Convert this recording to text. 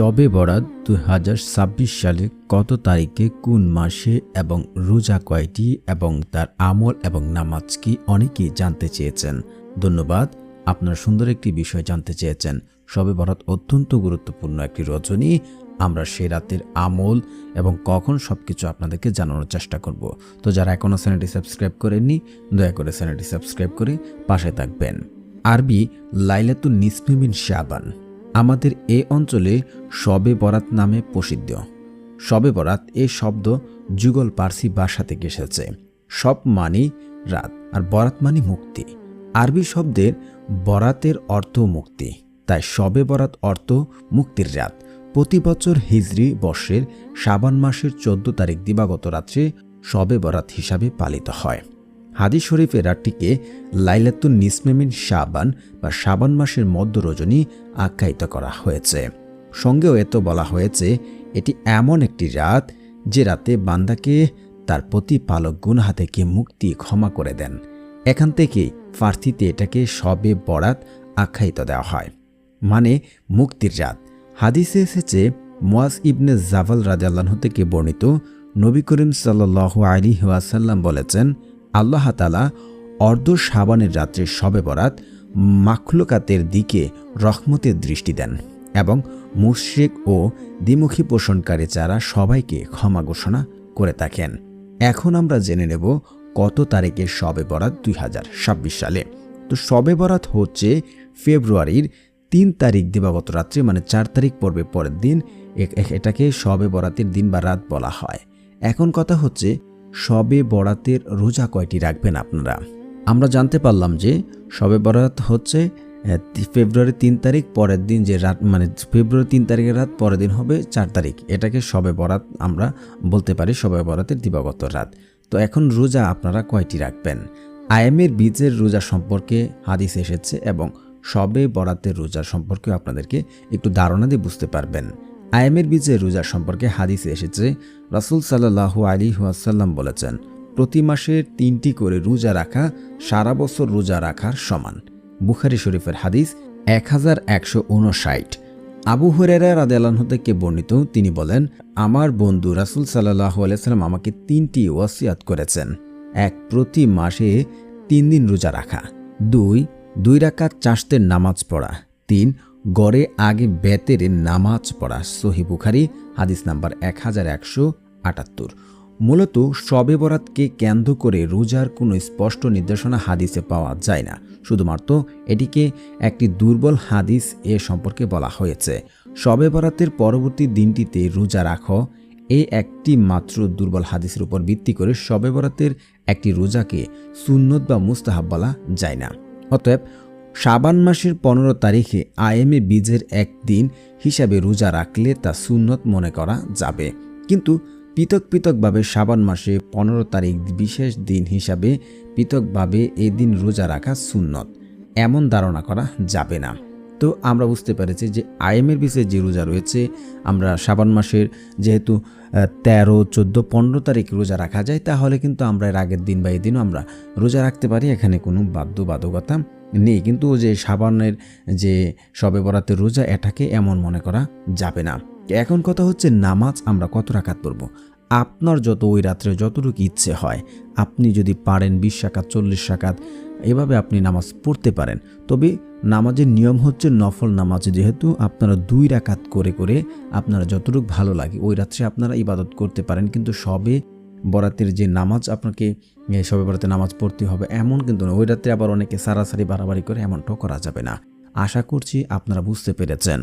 শবে বরাত দুই হাজার ছাব্বিশ সালে কত তারিখে কোন মাসে এবং রোজা কয়টি এবং তার আমল এবং নামাজ কি অনেকেই জানতে চেয়েছেন। ধন্যবাদ। আপনার সুন্দর একটি বিষয় জানতে চেয়েছেন। শবে বরাত অত্যন্ত গুরুত্বপূর্ণ একটি রজনী। আমরা সেই রাতের আমল এবং কখন সব কিছু আপনাদেরকে জানানোর চেষ্টা করব। তো যারা এখনও চ্যানেলটি সাবস্ক্রাইব করেননি, দয়া করে চ্যানেলটি সাবস্ক্রাইব করে পাশে থাকবেন। আরবি, লাইলাতুন নিসমিমিন শাবান। আমাদের এ অঞ্চলে শবে বরাত নামে প্রসিদ্ধ। শবে বরাত এ শব্দ যুগল পার্সি ভাষা থেকে এসেছে। সব মানি রাত, আর বরাত মানি মুক্তি। আরবি শব্দের বরাতের অর্থ মুক্তি। তাই শবে বরাত অর্থ মুক্তির রাত। প্রতি বছর হিজরি বর্ষের শাবান মাসের চোদ্দ তারিখ দিবাগত রাত্রে শবে বরাত হিসাবে পালিত হয়। হাদিস শরীফের রাতটিকে লাইলাতুন নিসমেমিন শাবান বা শাবান মাসের মধ্য রজনী আখ্যায়িত করা হয়েছে। সঙ্গেও এত বলা হয়েছে, এটি এমন একটি রাত যে রাতে বান্দাকে তার প্রতিপালক গুনহা থেকে মুক্তি ক্ষমা করে দেন। এখান থেকেই ফার্সিতে এটাকে সবে বরাত আখ্যায়িত দেওয়া হয়। মানে মুক্তির রাত। হাদিসে এসেছে, মোয়াজ ইবনে জাভাল রাজাল্লাহ থেকে বর্ণিত নবী করিম সাল্লাহ আলী ওয়াসাল্লাম বলেছেন আল্লাহ তালা অর্ধ সাবানের রাত্রে শবে বরাত মাখলুকাতের দিকে রহমতের দৃষ্টি দেন এবং মুশ্রিক ও দ্বিমুখী পোষণকারী যারা সবাইকে ক্ষমা ঘোষণা করে থাকেন। এখন আমরা জেনে নেব কত তারিখে শবে বরাত দুই হাজার ছাব্বিশ সালে। তো শবে বরাত হচ্ছে ফেব্রুয়ারির তিন তারিখ দিবাগত রাত্রে মানে চার তারিখ পর্বে পরের দিন এটাকে শবে বরাতের দিন বা রাত বলা হয়। এখন কথা হচ্ছে শবে বরাতের রোজা কয়টি রাখবেন আপনারা? আমরা জানতে পারলাম যে সবে বরাত হচ্ছে ফেব্রুয়ারি তিন তারিখ, পরের দিন যে রাত মানে ফেব্রুয়ারি তিন তারিখের রাত, পরের দিন হবে চার তারিখ। এটাকে সবে বরাত আমরা বলতে পারি, সবে বরাতের দিবাগত রাত। তো এখন রোজা আপনারা কয়টি রাখবেন? আয়ামের বীজের রোজা সম্পর্কে হাদিস এসেছে এবং সবে বরাতের রোজা সম্পর্কে আপনাদেরকে একটু ধারণা দিয়ে বুঝতে পারবেন। আয়ামের বীজের রোজা সম্পর্কে হাদিসে এসেছে, রাসুল সাল্লাহ আলী ওয়াসাল্লাম বলেছেন, প্রতি মাসে তিনটি করে রোজা রাখা, সারা বছর রোজা রাখার সমান। বুখারি শরীফের হাদিস এক হাজার একশো উনষাট। আবু হুরেরা রাদেলান থেকে বর্ণিত, তিনি বলেন, আমার বন্ধু রাসুল সাল্লাহ আলাইসাল্লাম আমাকে তিনটি ওয়াসিয়াত করেছেন। এক, প্রতি মাসে তিন দিন রোজা রাখা। দুই দুই রাকাত চাষতের নামাজ পড়া। তিন গড়ে আগে বেতের নামাজ পড়া সহি বুখারি, হাদিস নাম্বার এক হাজার একশো আটাত্তর। মূলত শবে বরাতকে কেন্দ্র করে রোজার কোনো স্পষ্ট নির্দেশনা হাদিসে পাওয়া যায় না। শুধুমাত্র এটিকে একটি দুর্বল হাদিস এ সম্পর্কে বলা হয়েছে। শবে বরাতের পরবর্তী দিনটিতে রোজা রাখো এই একটি মাত্র দুর্বল হাদিসের উপর ভিত্তি করে শবে বরাতের একটি রোজাকে সুন্নত বা মুস্তাহাব বলা যায় না। অতএব শাবান মাসের পনেরো তারিখে আইএমএ বীজের একদিন হিসাবে রোজা রাখলে তা সুন্নত মনে করা যাবে। কিন্তু পৃথক পৃথকভাবে শাবান মাসে পনেরো তারিখ বিশেষ দিন হিসাবে পৃথকভাবে এই দিন রোজা রাখা সুন্নত, এমন ধারণা করা যাবে না। তো আমরা বুঝতে পেরেছি যে আইএমের বিষয়ে যে রোজা রয়েছে, আমরা শ্রাবণ মাসের যেহেতু তেরো, চোদ্দ, পনেরো তারিখ রোজা রাখা যায়, তাহলে কিন্তু আমরা এর আগের দিন বা এদিনও আমরা রোজা রাখতে পারি, এখানে কোনো বাধ্যবাধকতা নেই। কিন্তু যে সাবানের যে শবে বরাতের রোজা, এটাকে এমন মনে করা যাবে না। এখন কথা হচ্ছে নামাজ আমরা কত রাকাত পড়ব? আপনার যত ওই রাত্রে যতটুকু ইচ্ছে হয়, আপনি যদি পারেন বিশ রাকাত, চল্লিশ রাকাত, এভাবে আপনি নামাজ পড়তে পারেন। তবে নামাজের নিয়ম হচ্ছে নফল নামাজ, যেহেতু আপনারা দুই রাকাত করে করে আপনারা যতটুকু ভালো লাগে, ওই রাত্রে আপনারা ইবাদত করতে পারেন। কিন্তু সবে বরাতের যে নামাজ আপনাকে সবে বরাতে নামাজ পড়তে হবে এমন কিন্তু না। ওই রাত্রে আবার অনেকে সারাসারি বাড়াবাড়ি করে এমনটাও করা যাবে না। আশা করছি আপনারা বুঝতে পেরেছেন।